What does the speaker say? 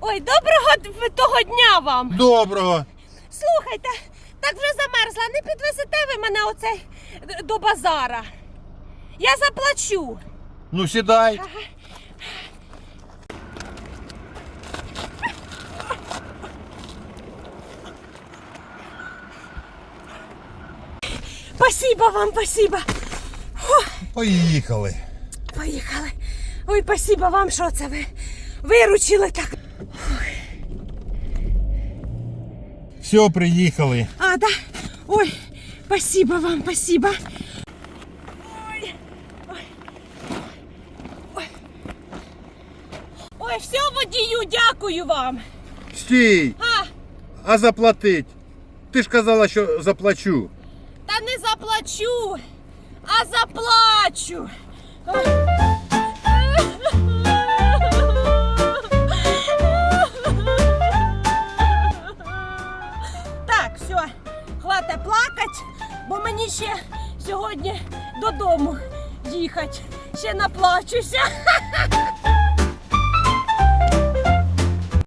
Ой, доброго того дня вам! Доброго. Слухайте, так вже замерзла, не підвезете ви мене оце до базара. Я заплачу. Ну сідай. Спасибо вам, спасибо. Поїхали. Поїхали. Ой, спасибо вам, що це ви виручили так. Все, приїхали. А, да? Ой, спасибо вам, спасибо. Ой, ой, ой. Ой, все, водію, дякую вам. Стій. А, А заплатить? Ти ж казала, що заплачу. та не заплачу, а заплачу. Мені ще сьогодні додому їхати. Ще наплачуся.